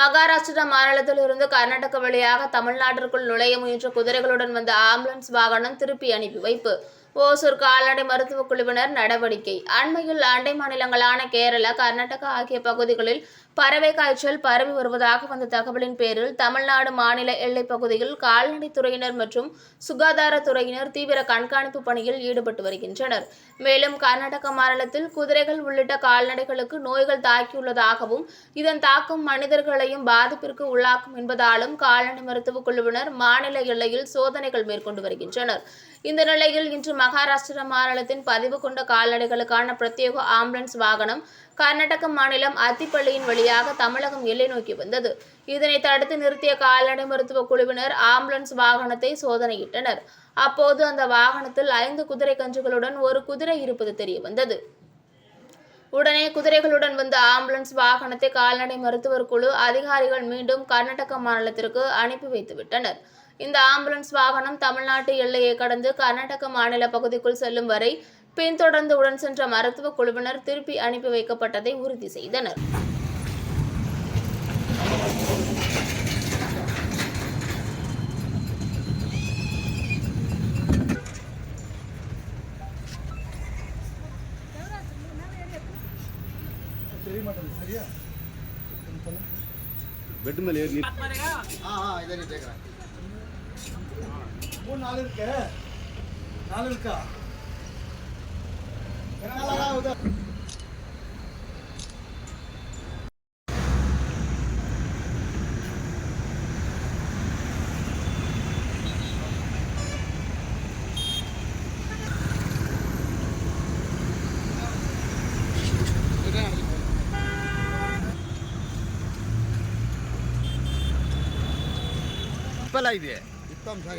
மகாராஷ்டிரா மாநிலத்திலிருந்து கர்நாடக வழியாக தமிழ்நாட்டிற்குள் நுழைய முயன்ற குதிரைகளுடன் வந்த ஆம்புலன்ஸ் வாகனம் திருப்பி அனுப்பி வைப்பு. ஓசூர் கால்நடை மருத்துவக் குழுவினர் நடவடிக்கை. அண்மையில் அண்டை மாநிலங்களான கேரளா கர்நாடகா ஆகிய பகுதிகளில் பறவை காய்ச்சல் பரவி வருவதாக வந்த தகவலின் பேரில் தமிழ்நாடு மாநில எல்லைப் பகுதியில் கால்நடைத்துறையினர் மற்றும் சுகாதாரத்துறையினர் தீவிர கண்காணிப்பு பணியில் ஈடுபட்டு வருகின்றனர். மேலும் கர்நாடக மாநிலத்தில் குதிரைகள் உள்ளிட்ட கால்நடைகளுக்கு நோய்கள் தாக்கியுள்ளதாகவும் இதன் தாக்கம் மனிதர்களையும் பாதிப்பிற்கு உள்ளாக்கும் என்பதாலும் கால்நடை மருத்துவக் குழுவினர் மாநில எல்லையில் சோதனைகள் மேற்கொண்டு வருகின்றனர். இந்த நிலையில் இன்று மகாராஷ்டிரா மாநிலத்தின் பதிவு கொண்ட கால்நடைகளுக்கான பிரத்யேக ஆம்புலன்ஸ் வாகனம் கர்நாடக மாநிலம் அத்திப்பள்ளியின் வழியாக தமிழகம் எல்லை நோக்கி வந்தது. இதனை தடுத்து நிறுத்திய கால்நடை மருத்துவ குழுவினர் ஆம்புலன்ஸ் வாகனத்தை சோதனையிட்டனர். அப்போது அந்த வாகனத்தில் ஐந்து குதிரை கன்றுகளுடன் ஒரு குதிரை இருப்பது தெரிய வந்தது. உடனே குதிரைகளுடன் வந்த ஆம்புலன்ஸ் வாகனத்தை கால்நடை மருத்துவர் குழு அதிகாரிகள் மீண்டும் கர்நாடக மாநிலத்திற்கு அனுப்பி வைத்துவிட்டனர். இந்த ஆம்புலன்ஸ் வாகனம் தமிழ்நாட்டு எல்லையை கடந்து கர்நாடக மாநில பகுதிக்குள் செல்லும் வரை பின்தொடர்ந்து உடன் சென்ற மருத்துவ குழுவினர் திருப்பி அனுப்பி வைக்கப்பட்டதை உறுதி செய்தனர். தெரிய மாட்டேங்குது சரியா? பெட் மேலே ஏறி ஆ ஆ இதை நீ கேட்குறேன் மூணு நாலு இருக்கு. நாலு இருக்கா? என்னால ஆகுது? ઉત્પલ હાઈવે ઉત્તમ સર